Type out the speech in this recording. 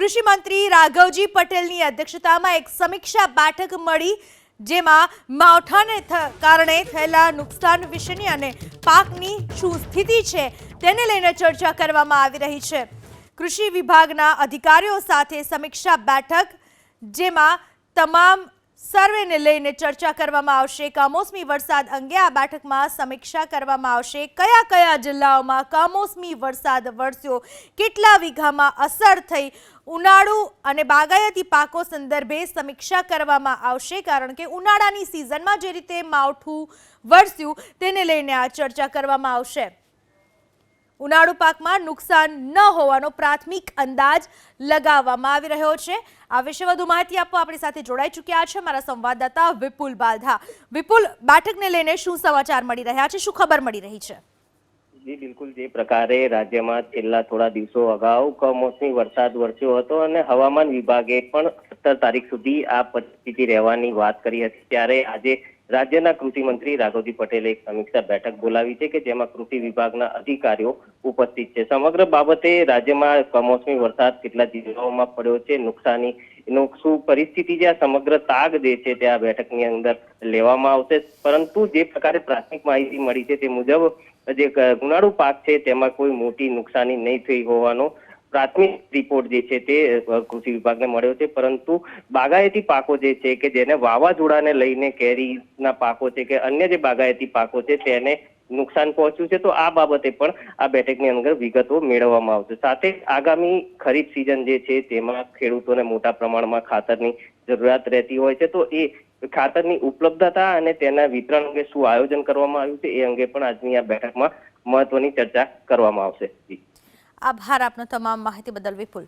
કૃષિ મંત્રી રાઘવજી પટેલની અધ્યક્ષતામાં એક સમીક્ષા બેઠક મળી, જેમાં માવઠાને કારણે થયેલા નુકસાન વિશેની અને પાકની શું સ્થિતિ છે તેને લઈને ચર્ચા કરવામાં આવી રહી છે. કૃષિ વિભાગના અધિકારીઓ સાથે સમીક્ષા બેઠક, જેમાં તમામ સર્વેને લઈને ચર્ચા કરવામાં આવશે. કમોસમી વરસાદ અંગે આ બેઠકમાં સમીક્ષા કરવામાં આવશે. કયા કયા જિલ્લાઓમાં કમોસમી વરસાદ વરસ્યો? કેટલા વીઘામાં અસર થઈ? ઉનાળુ અને બાગાયતી પાકો સંદર્ભે સમીક્ષા કરવામાં આવશે કારણ કે ઉનાળાની સિઝનમાં જે રીતે માવઠું વરસ્યું, તેને લઈને આ ચર્ચા કરવામાં આવશે. ઉનાળુ પાકમાં નુકસાન ન હોવાનો પ્રાથમિક અંદાજ લગાવવામાં આવી રહ્યો છે. આ વિશે વધુ માહિતી આપવા આપણી સાથે જોડાઈ ચૂક્યા છે મારા સંવાદદાતા વિપુલ બાલધા. વિપુલ બેઠકને લઈને શું સમાચાર મળી રહ્યા છે? શું ખબર મળી રહી છે? જી, બિલકુલ. જે પ્રકારે રાજ્યમાં છેલ્લા થોડા દિવસો અગાઉ કમોસમી વરસાદ વરસ્યો હતો અને હવામાન વિભાગે પણ સત્તર તારીખ સુધી આ પરિસ્થિતિ રહેવાની વાત કરી હતી. ત્યારે આજે રાજ્યના કૃષિ મંત્રી રાઘવજી પટેલે એક સમીક્ષા બેઠક બોલાવી છે કે જેમાં કૃષિ વિભાગના અધિકારીઓ ઉપસ્થિત છે. સમગ્ર બાબતે રાજ્યમાં કમોસમી વરસાદ કેટલા જિલ્લાઓમાં પડ્યો છે નુકસાની શું પરિસ્થિતિ જે આ સમગ્ર તાગ જે છે તે આ બેઠકની અંદર લેવામાં આવશે. પરંતુ જે પ્રકારે પ્રાથમિક માહિતી મળી છે તે મુજબ જે ઉનાળુ પાક છે તેમાં કોઈ મોટી નુકસાની નહીં થઈ હોવાનો પ્રાથમિક રિપોર્ટ જે છે તે કૃષિ વિભાગને મળ્યો છે. પરંતુ બાગાયતી પાકો જે છે કે જેને વાવાઝોડાને લઈને કેરીના પાકો છે કે અન્ય જે બાગાયતી પાકો છે તેને નુકસાન પહોંચ્યું છે, તો આ બાબતે પણ આ બેઠકની અંદર વિગતો મેળવવામાં આવશે. સાથે આગામી ખરીફ સિઝન જે છે તેમાં ખેડૂતોને મોટા પ્રમાણમાં ખાતરની જરૂરિયાત રહેતી હોય છે. તો એ ખાતરની ઉપલબ્ધતા અને તેના વિતરણ અંગે શું આયોજન કરવામાં આવ્યું છે એ અંગે પણ આજની આ બેઠકમાં મહત્વની ચર્ચા કરવામાં આવશે. આભાર આપનો તમામ માહિતી બદલ વિપુલ.